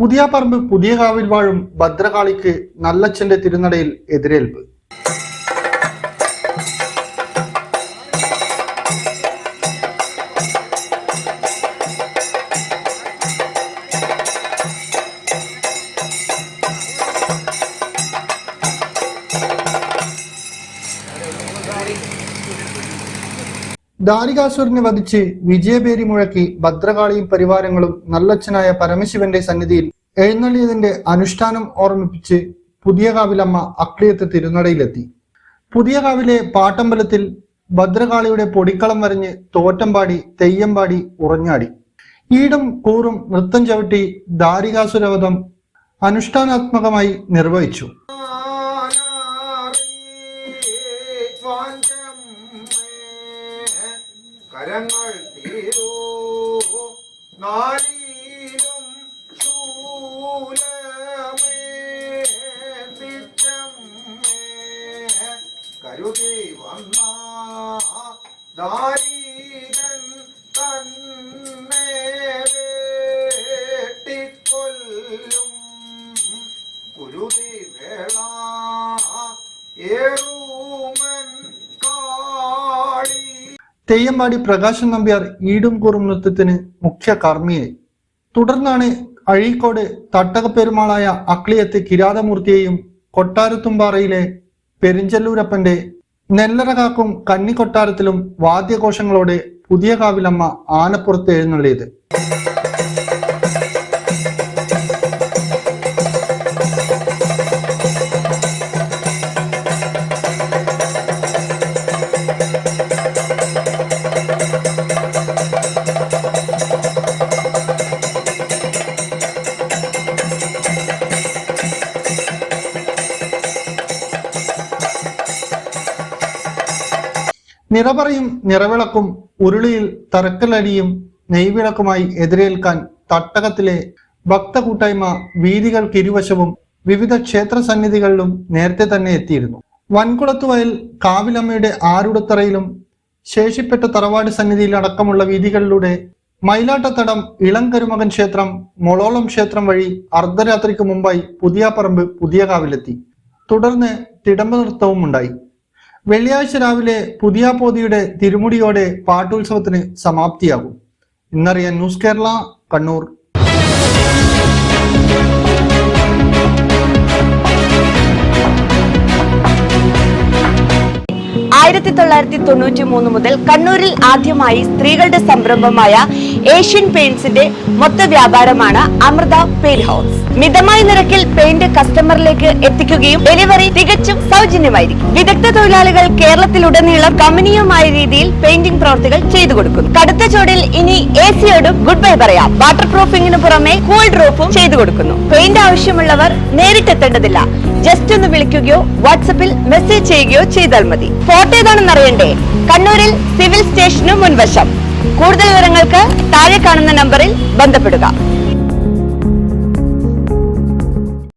പുതിയ പറമ്പ് പുതിയ കാവിൽ വാഴും ഭദ്രകാളിക്ക് നല്ലച്ഛന്റെ തിരുനടയിൽ എതിരേൽപ്പ്. ദാരികാസുരനെ വധിച്ച് വിജയപേരി മുഴക്കി ഭദ്രകാളിയും പരിവാരങ്ങളും നല്ലച്ഛനായ പരമശിവന്റെ സന്നിധിയിൽ എഴുന്നള്ളിയതിന്റെ അനുഷ്ഠാനം ഓർമ്മിപ്പിച്ച് പുതിയ കാവിലമ്മ അക്ലിയത്ത് തിരുനടയിലെത്തി. പുതിയ കാവിലെ പാട്ടമ്പലത്തിൽ ഭദ്രകാളിയുടെ പൊടിക്കളം വരഞ്ഞ് തോറ്റം പാടി തെയ്യം പാടി ഉറഞ്ഞാടി ഈടും കൂറും നൃത്തം ചവിട്ടി ദാരികാസുരവധം അനുഷ്ഠാനാത്മകമായി നിർവഹിച്ചു. കരങ്ങൾ തീരൂ നാലീലും കരുതി വന്ന ദാരീകൻ തന്നെ കുരുതി വേള ഏറൂമൻ തെയ്യമ്പാടി പ്രകാശൻ നമ്പ്യാർ ഈടും കൂറും നൃത്തത്തിന് മുഖ്യ കർമ്മിയായി തുടർന്നാണ് അഴീക്കോട് തട്ടകപ്പെരുമാളായ അക്ലിയത്ത് കിരാതമൂർത്തിയെയും കൊട്ടാരത്തുംപാറയിലെ പെരിഞ്ചല്ലൂരപ്പന്റെ നെല്ലറ കാക്കും കന്നിക്കൊട്ടാരത്തിലും വാദ്യഘോഷങ്ങളോടെ പുതിയ കാവിലമ്മ ആനപ്പുറത്ത് എഴുന്നള്ളിയത്. നിറപറയും നിറവിളക്കും ഉരുളിയിൽ തറക്കലടിയും നെയ്വിളക്കുമായി എതിരേൽക്കാൻ തട്ടകത്തിലെ ഭക്തകൂട്ടായ്മ വീതികൾക്കിരുവശവും വിവിധ ക്ഷേത്ര സന്നിധികളിലും നേരത്തെ തന്നെ എത്തിയിരുന്നു. വൻകുളത്തുവയൽ കാവിലമ്മയുടെ ആരുടത്തറയിലും ശേഷിപ്പെട്ട തറവാട് സന്നിധിയിൽ അടക്കമുള്ള വീതികളിലൂടെ മയിലാട്ടത്തടം ഇളം കരുമകൻ ക്ഷേത്രം മൊളോളം ക്ഷേത്രം വഴി അർദ്ധരാത്രിക്ക് മുമ്പായി പുതിയ പറമ്പ് പുതിയ കാവിലെത്തി. തുടർന്ന് തിടമ്പ നൃത്തവും ഉണ്ടായി. വെള്ളിയാഴ്ച രാവിലെ പുതിയ പോതിയുടെ തിരുമുടിയോടെ പാട്ടുത്സവത്തിന് സമാപ്തിയാകും. ഇന്നറിയാൻ ന്യൂസ് കേരള കണ്ണൂർ. ആയിരത്തി തൊള്ളായിരത്തി തൊണ്ണൂറ്റി മൂന്ന് മുതൽ കണ്ണൂരിൽ ആദ്യമായി സ്ത്രീകളുടെ സംരംഭമായ ഏഷ്യൻ പെയിന്റ്സിന്റെ മൊത്ത വ്യാപാരമാണ് അമൃത പെയിന്റ് ഹൗസ്. മിതമായ നിരക്കിൽ പെയിന്റ് കസ്റ്റമറിലേക്ക് എത്തിക്കുകയും ഡെലിവറി തികച്ചും സൗജന്യമായിരിക്കും. വിദഗ്ധ തൊഴിലാളികൾ കേരളത്തിലുടനീളം കമനീയമായ രീതിയിൽ പെയിന്റിംഗ് പ്രവർത്തികൾ ചെയ്തു കൊടുക്കുന്നു. കടുത്ത ചൂടിൽ ഇനി എ സിയോടും ഗുഡ് ബൈ പറയാം. വാട്ടർ പ്രൂഫിംഗിന് പുറമെ കൂൾ റൂഫും ചെയ്തു കൊടുക്കുന്നു. പെയിന്റ് ആവശ്യമുള്ളവർ നേരിട്ടെത്തേണ്ടതില്ല ജസ്റ്റ് ഒന്ന് വിളിക്കുകയോ വാട്സപ്പിൽ മെസ്സേജ് ചെയ്യുകയോ ചെയ്താൽ മതി. ഫോട്ടോ ഏതാണെന്ന് അറിയണ്ടേ? കണ്ണൂരിൽ സിവിൽ സ്റ്റേഷനു മുൻവശം. കൂടുതൽ വിവരങ്ങൾക്ക് താഴെ കാണുന്ന നമ്പറിൽ ബന്ധപ്പെടുക.